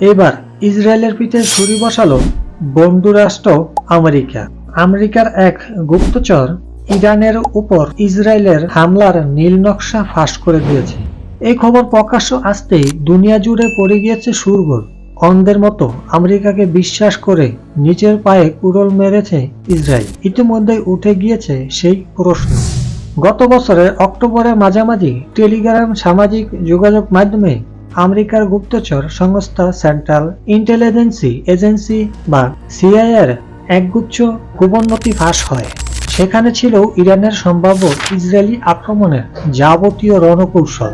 এবার ইসরায়েলের পিঠে ছুরি বসালো বন্ধুরাষ্ট্র আমেরিকা। আমেরিকার এক গুপ্তচর ইরানের উপর ইসরায়েলের হামলার নীল নকশা ফাঁস করে দিয়েছে। এই খবর প্রকাশ্য আসতেই দুনিয়া জুড়ে পড়ে গিয়েছে সুরগোল অন্ধের মতো আমেরিকাকে বিশ্বাস করে নিজের পায়ে কুড়ল মেরেছে ইসরায়েল। ইতিমধ্যে উঠে গিয়েছে সেই প্রশ্ন। গত বছরের অক্টোবরের মাঝামাঝি টেলিগ্রাম সামাজিক যোগাযোগ মাধ্যমে আমেরিকার গুপ্তচর সংস্থা সেন্ট্রাল ইন্টেলিজেন্সি এজেন্সি বা সিআইএর একগুচ্ছ গোপননতি ফাঁস হয়। সেখানে ছিল ইরানের সম্ভাব্য ইসরায়েলি আক্রমণের যাবতীয় রণকৌশল।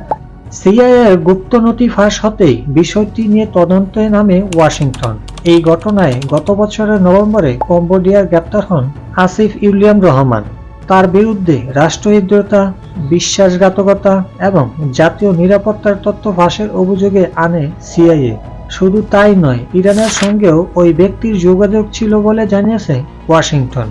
সিআইএর গুপ্ত নথি ফাঁস হতেই বিষয়টি নিয়ে তদন্তে নামে ওয়াশিংটন। এই ঘটনায় গত বছরের নভেম্বরে কম্বোডিয়ার গ্রেপ্তার হন আসিফ ইউলিয়াম রহমান। তার বিরুদ্ধে রাষ্ট্রহিদ্রতা বিশ্বাসঘাতকতা এবং জাতীয় নিরাপত্তার তথ্য ফাঁসের অভিযোগে আনে সিআইএ। শুধু তাই নয়, ইরানের সঙ্গেও ওই ব্যক্তির যোগাযোগ ছিল বলে জানিয়েছে ওয়াশিংটন।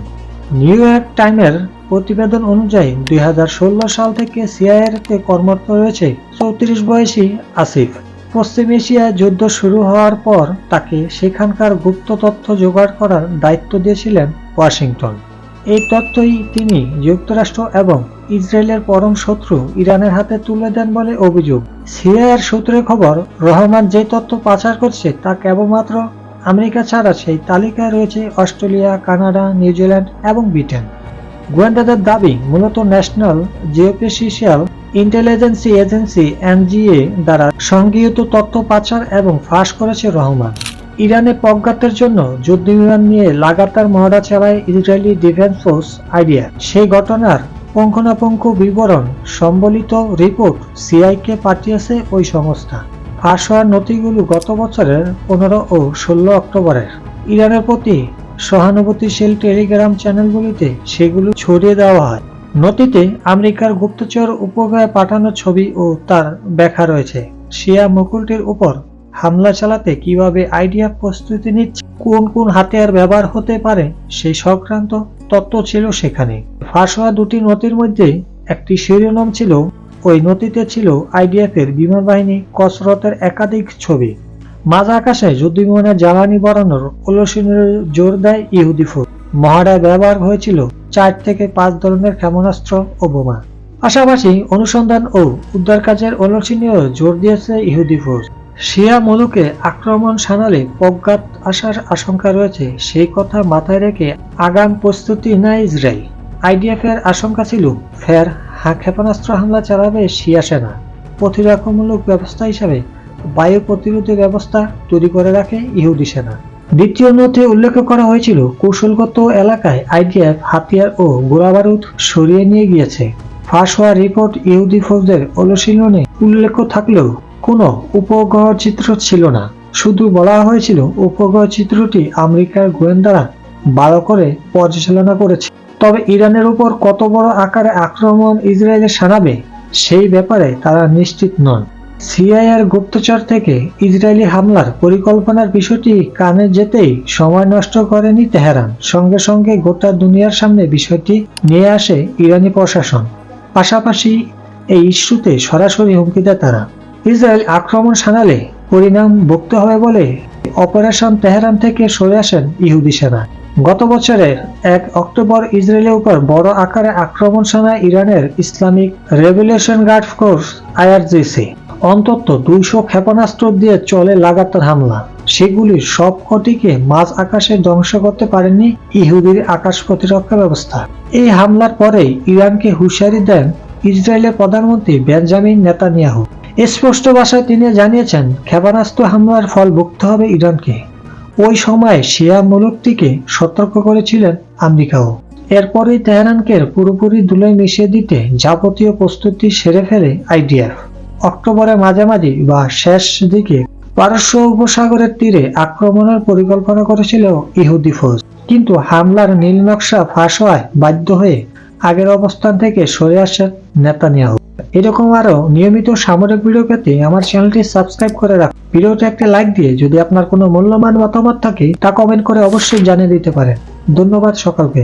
নিউ ইয়র্ক টাইমের প্রতিবেদন অনুযায়ী দুই হাজার ষোলো সাল থেকে সিআইএতে কর্মরত রয়েছে চৌত্রিশ বয়সী আসিফ। পশ্চিম এশিয়ায় যুদ্ধ শুরু হওয়ার পর তাকে সেখানকার গুপ্ত তথ্য জোগাড় করার দায়িত্ব দিয়েছিলেন ওয়াশিংটন। এই তথ্যই তিনি যুক্তরাষ্ট্র এবং ইসরায়েলের পরম শত্রু ইরানের হাতে তুলে দেন বলে অভিযোগ। সিআইয়ের সূত্রে খবর, রহমান যে তথ্য পাচার করছে তা কেবলমাত্র আমেরিকা ছাড়া সেই তালিকায় রয়েছে অস্ট্রেলিয়া, কানাডা, নিউজিল্যান্ড এবং ব্রিটেন। গোয়েন্দাদের দাবি, মূলত ন্যাশনাল জিওপেসিশিয়াল ইন্টেলিজেন্সি এজেন্সি এনজিএ দ্বারা সংগৃহীত তথ্য পাচার এবং ফাঁস করেছে রহমান। ইরানে পজ্ঞাতের জন্য যুদ্ধবিমান নিয়ে লাগাতার মহড়া চালায় ইসরায়েলি ডিফেন্স ফোর্স আইডিয়া। সেই ঘটনার পুঙ্খানুপুঙ্খ বিবরণ সম্বলিত রিপোর্ট সিআইকে পাঠিয়েছে ওই সংস্থা। ফাঁস হওয়ার নথিগুলো গত বছরের পনেরো ও ষোলো অক্টোবরের। ইরানের প্রতি সহানুভূতিশীল টেলিগ্রাম চ্যানেলগুলিতে সেগুলো ছড়িয়ে দেওয়া হয়। নথিতে আমেরিকার গুপ্তচর উপগ্রহে পাঠানো ছবি ও তার ব্যাখ্যা রয়েছে। শিয়া মুকুলটির উপর হামলা চালাতে কীভাবে আইডিয়া প্রস্তুতি নিচ্ছে, কোন কোন হাতিয়ার ব্যবহার হতে পারে, সেই সংক্রান্ত তথ্য ছিল সেখানে। ফাঁস হওয়া দুটি নথির মধ্যে একটি শিরোনাম ছিল, ওই নথিতে ছিল আইডিএফ এর বিমান বাহিনী কসরতের একাধিক ছবি। মাঝ আকাশে যুদ্ধবিমানের জ্বালানি বাড়ানোর উল্লসিনের জোর দেয় ইহুদি ফোর্স মহারায় ব্যবহার হয়েছিল চার থেকে পাঁচ ধরনের ক্ষেপণাস্ত্র ও বোমা। পাশাপাশি অনুসন্ধান ও উদ্ধার কাজের উল্লসিনীয় জোর দিয়েছে ইহুদি ফোর্স শিয়া মুলুকে আক্রমণ সানালে প্রজ্ঞাত আসার আশঙ্কা রয়েছে, সেই কথা মাথায় রেখে আগাম প্রস্তুতি নেয় ইসরায়েল। আইডিএফ এর আশঙ্কা ছিল, ফের ক্ষেপণাস্ত্র হামলা চালাবে শিয়া সেনা। প্রতিরক্ষামূলক ব্যবস্থা হিসাবে বায়ু প্রতিরোধী ব্যবস্থা তৈরি করে রাখে ইহুদি সেনা। দ্বিতীয় নথে উল্লেখ করা হয়েছিল, কৌশলগত এলাকায় আইডিএফ হাতিয়ার ও গোলাবারুদ সরিয়ে নিয়ে গিয়েছে। ফাঁস হওয়া রিপোর্ট ইহুদি ফৌজদের অনুশীলনে উল্লেখ থাকলেও কোনো উপগ্রহ চিত্র ছিল না। শুধু বলা হয়েছিল উপগ্রহ চিত্রটি আমেরিকার গোয়েন্দারা ভালো করে পর্যালোচনা করেছে। তবে ইরানের উপর কত বড় আকারে আক্রমণ ইসরায়েলে সানাবে, সেই ব্যাপারে তারা নিশ্চিত নন। সিআইআর গুপ্তচর থেকে ইসরায়েলি হামলার পরিকল্পনার বিষয়টি কানে যেতেই সময় নষ্ট করেনি তেহরান। সঙ্গে সঙ্গে গোটা দুনিয়ার সামনে বিষয়টি নিয়ে আসে ইরানি প্রশাসন। পাশাপাশি এই ইস্যুতে সরাসরি হুমকি দেয় তারা। ইসরায়েল আক্রমণ সানালে পরিণাম ভুগতে হবে বলে অপারেশন তেহরান থেকে সরে আসেন ইহুদি সেনা। গত বছরের এক অক্টোবর ইসরায়েলের উপর বড় আকারে আক্রমণ শানায় ইরানের Islamic revolution guard force IRGC. অন্তত দুইশো ক্ষেপণাস্ত্র দিয়ে চলে লাগাতার হামলা। সেগুলির সব কটিকে মাঝ আকাশে ধ্বংস করতে পারেনি ইহুদির আকাশ প্রতিরক্ষা ব্যবস্থা। এই হামলার পরেই ইরানকে হুঁশিয়ারি দেন ইসরায়েলের প্রধানমন্ত্রী বেঞ্জামিন নেতানিয়াহু। স্পষ্ট ভাষায় তিনি জানিয়েছেন, ক্ষেপণাস্ত্র হামলার ফল ভুগতে হবে ইরানকে। ওই সময় শিয়া মুলুকটিকে সতর্ক করেছিলেন আমেরিকাও। এরপরেই তেহরানকে পুরোপুরি ধুলোয় মিশিয়ে দিতে যাবতীয় প্রস্তুতি সেরে ফেলে আইডিএফ। অক্টোবরের মাঝামাঝি বা শেষ দিকে পারস্য উপসাগরের তীরে আক্রমণের পরিকল্পনা করেছিল ইহুদি ফৌজ। কিন্তু হামলার নীল নকশা ফাঁস হওয়ায় বাধ্য হয়ে আগের অবস্থান থেকে সরে আসেন নেতানিয়াহু। এরকম আরও নিয়মিত সামরিক ভিডিও পেতে আমার চ্যানেলটি সাবস্ক্রাইব করে রাখুন ভিডিওতে একটা লাইক দিয়ে যদি আপনার কোনো মূল্যবান মতামত থাকে, তা কমেন্ট করে অবশ্যই জানিয়ে দিতে পারেন। ধন্যবাদ সকলকে।